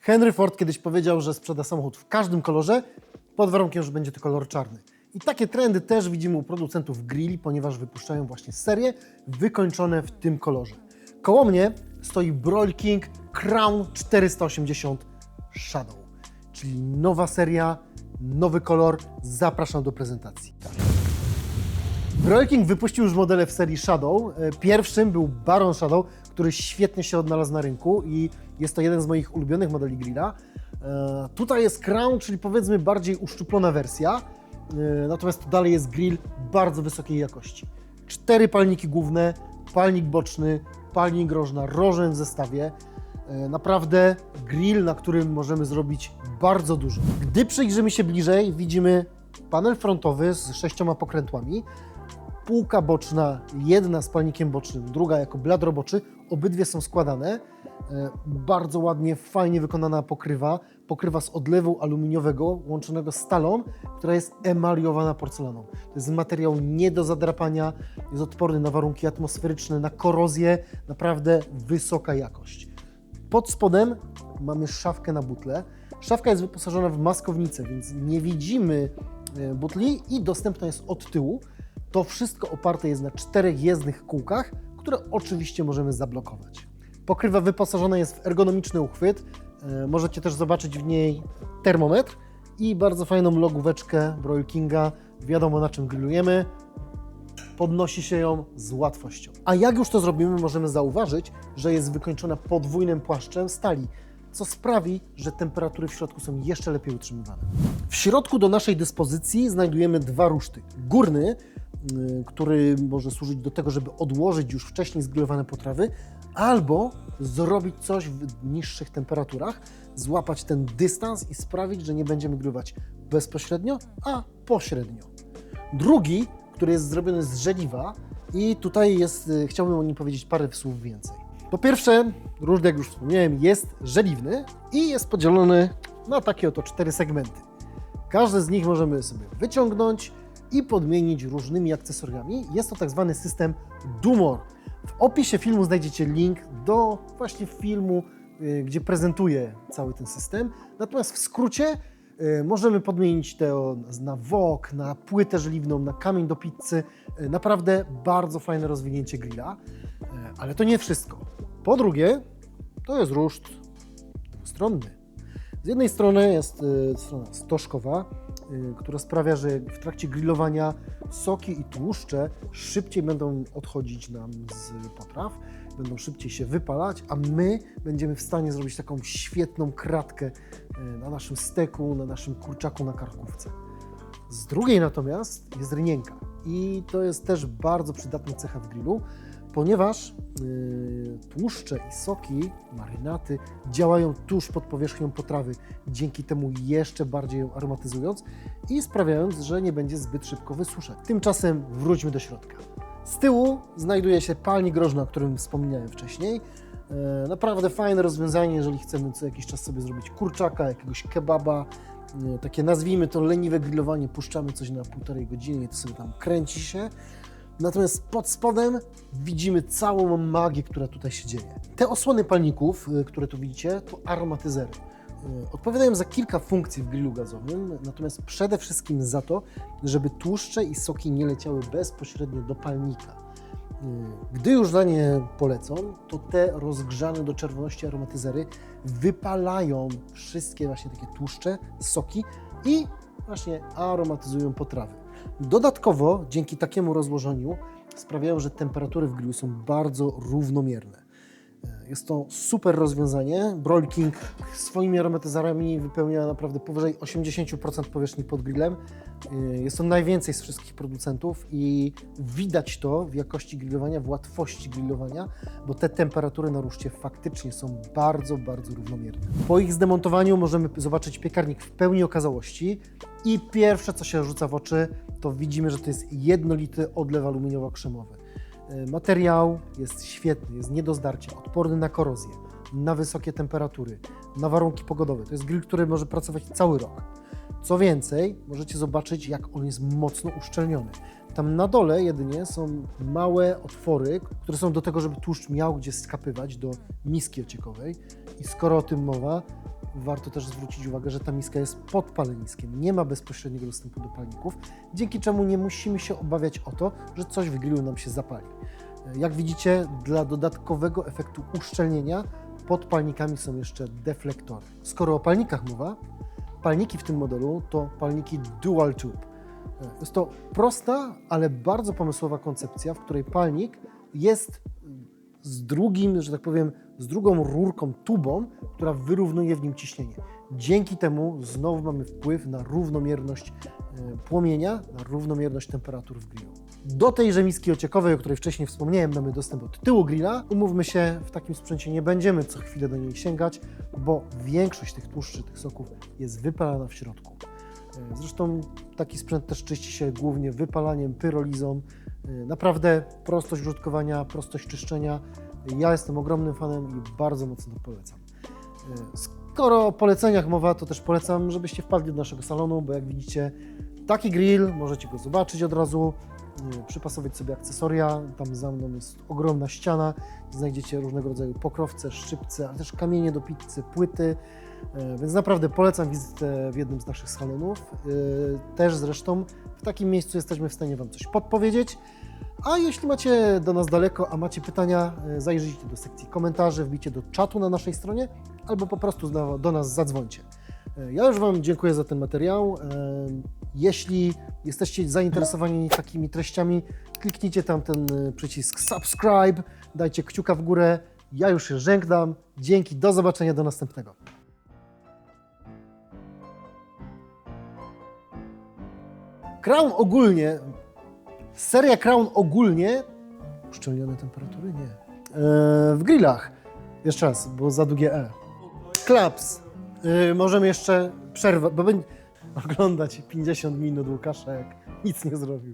Henry Ford kiedyś powiedział, że sprzeda samochód w każdym kolorze, pod warunkiem, że będzie to kolor czarny. I takie trendy też widzimy u producentów grilli, ponieważ wypuszczają właśnie serie wykończone w tym kolorze. Koło mnie stoi Broil King Crown 480 Shadow, czyli nowa seria, nowy kolor. Zapraszam do prezentacji. Broil King wypuścił już modele w serii Shadow. E, Pierwszym był Baron Shadow, który świetnie się odnalazł na rynku i jest to jeden z moich ulubionych modeli grilla. E, Tutaj jest Crown, czyli powiedzmy bardziej uszczuplona wersja, e, natomiast to dalej jest grill bardzo wysokiej jakości. Cztery palniki główne, palnik boczny, palnik rożna, rożen w zestawie. Naprawdę grill, na którym możemy zrobić bardzo dużo. Gdy przyjrzymy się bliżej, widzimy panel frontowy z sześcioma pokrętłami, półka boczna, jedna z palnikiem bocznym, druga jako blad roboczy, obydwie są składane. E, Bardzo ładnie, fajnie wykonana pokrywa. Pokrywa z odlewu aluminiowego łączonego stalą, która jest emaliowana porcelaną. To jest materiał nie do zadrapania, jest odporny na warunki atmosferyczne, na korozję, naprawdę wysoka jakość. Pod spodem mamy szafkę na butle. Szafka jest wyposażona w maskownicę, więc nie widzimy e, butli i dostępna jest od tyłu. To wszystko oparte jest na czterech jezdnych kółkach, które oczywiście możemy zablokować. Pokrywa wyposażona jest w ergonomiczny uchwyt. E, Możecie też zobaczyć w niej termometr i bardzo fajną logóweczkę Broil Kinga. Wiadomo na czym grillujemy podnosi się ją z łatwością. A jak już to zrobimy, możemy zauważyć, że jest wykończona podwójnym płaszczem stali, co sprawi, że temperatury w środku są jeszcze lepiej utrzymywane. W środku do naszej dyspozycji znajdujemy dwa ruszty. Górny, który może służyć do tego, żeby odłożyć już wcześniej zgrillowane potrawy, albo zrobić coś w niższych temperaturach, złapać ten dystans i sprawić, że nie będziemy grillować bezpośrednio, a pośrednio. Drugi, który jest zrobiony z żeliwa i tutaj jest, y, chciałbym o nim powiedzieć parę słów więcej. Po pierwsze, różny, jak już wspomniałem, jest żeliwny i jest podzielony na takie oto cztery segmenty. Każdy z nich możemy sobie wyciągnąć i podmienić różnymi akcesoriami. Jest to tak zwany system Dumor. W opisie filmu znajdziecie link do właśnie filmu, y, gdzie prezentuję cały ten system. Natomiast w skrócie y, możemy podmienić to na wok, na płytę żeliwną, na kamień do pizzy. Y, Naprawdę bardzo fajne rozwinięcie grilla. Ale to nie wszystko. Po drugie, to jest ruszt dwustronny. Z jednej strony jest strona stożkowa, która sprawia, że w trakcie grillowania soki i tłuszcze szybciej będą odchodzić nam z potraw, będą szybciej się wypalać, a my będziemy w stanie zrobić taką świetną kratkę y, na naszym steku, na naszym kurczaku na karkówce. Z drugiej natomiast jest rynienka i to jest też bardzo przydatna cecha w grillu, ponieważ yy, tłuszcze i soki, marynaty działają tuż pod powierzchnią potrawy, dzięki temu jeszcze bardziej ją aromatyzując i sprawiając, że nie będzie zbyt szybko wysuszać. Tymczasem wróćmy do środka. Z tyłu znajduje się palnik grożny, o którym wspomniałem wcześniej. E, Naprawdę fajne rozwiązanie, jeżeli chcemy co jakiś czas sobie zrobić kurczaka, jakiegoś kebaba, e, takie nazwijmy to leniwe grillowanie, puszczamy coś na półtorej godziny i to sobie tam kręci się. Natomiast pod spodem widzimy całą magię, która tutaj się dzieje. Te osłony palników, y, które tu widzicie, to aromatyzery. Y, Odpowiadają za kilka funkcji w grillu gazowym, natomiast przede wszystkim za to, żeby tłuszcze i soki nie leciały bezpośrednio do palnika. Y, Gdy już za nie polecą, to te rozgrzane do czerwoności aromatyzery wypalają wszystkie właśnie takie tłuszcze, soki i właśnie aromatyzują potrawy. Dodatkowo, dzięki takiemu rozłożeniu, sprawiają, że temperatury w grillu są bardzo równomierne. E, Jest to super rozwiązanie. Broil King swoimi aromatyzerami wypełnia naprawdę powyżej 80% powierzchni pod grillem. E, Jest to najwięcej z wszystkich producentów i widać to w jakości grillowania, w łatwości grillowania, bo te temperatury na ruszcie faktycznie są bardzo, bardzo równomierne. Po ich zdemontowaniu możemy zobaczyć piekarnik w pełni okazałości i pierwsze, co się rzuca w oczy, to widzimy, że to jest jednolity odlew aluminiowo-krzemowy. E, Materiał jest świetny, jest nie do zdarcia, odporny na korozję, na wysokie temperatury, na warunki pogodowe. To jest grill, który może pracować cały rok. Co więcej, możecie zobaczyć, jak on jest mocno uszczelniony. Tam na dole jedynie są małe otwory, które są do tego, żeby tłuszcz miał gdzie skapywać do miski ociekowej. I skoro o tym mowa, warto też zwrócić uwagę, że ta miska jest pod paleniskiem, nie ma bezpośredniego dostępu do palników, dzięki czemu nie musimy się obawiać o to, że coś w grillu nam się zapali. Jak widzicie, dla dodatkowego efektu uszczelnienia pod palnikami są jeszcze deflektory. Skoro o palnikach mowa, palniki w tym modelu to palniki dual tube. Jest to prosta, ale bardzo pomysłowa koncepcja, w której palnik jest z drugim, że tak powiem, z drugą rurką, tubą, która wyrównuje w nim ciśnienie. Dzięki temu znowu mamy wpływ na równomierność e, płomienia, na równomierność temperatur w grillu. Do tejże miski ociekowej, o której wcześniej wspomniałem, mamy dostęp od tyłu grilla. Umówmy się, w takim sprzęcie nie będziemy co chwilę do niej sięgać, bo większość tych tłuszczy, tych soków jest wypalana w środku. E, Zresztą taki sprzęt też czyści się głównie wypalaniem, pyrolizą. E, Naprawdę prostość użytkowania, prostość czyszczenia. Ja jestem ogromnym fanem i bardzo mocno to polecam. E, Skoro o poleceniach mowa, to też polecam, żebyście wpadli do naszego salonu, bo jak widzicie, taki grill, możecie go zobaczyć od razu, e, przypasować sobie akcesoria. Tam za mną jest ogromna ściana, znajdziecie różnego rodzaju pokrowce, szczypce, ale też kamienie do pizzy, płyty. E, Więc naprawdę polecam wizytę w jednym z naszych salonów. Też zresztą w takim miejscu jesteśmy w stanie Wam coś podpowiedzieć. A jeśli macie do nas daleko, a macie pytania, e, zajrzyjcie do sekcji komentarzy, wbijcie do czatu na naszej stronie albo po prostu do, nas zadzwońcie. E, Ja już Wam dziękuję za ten materiał. E, Jeśli jesteście zainteresowani takimi treściami, kliknijcie tam ten przycisk subscribe, dajcie kciuka w górę. Ja już się żegnam. Dzięki, do zobaczenia, do następnego. Crown ogólnie, seria Crown ogólnie, uszczelnione temperatury? Nie. E, w grillach, jeszcze raz, bo za długie E. Klaps. E, możemy jeszcze przerwać, bo będzie oglądać 50 minut Łukasza, jak nic nie zrobił.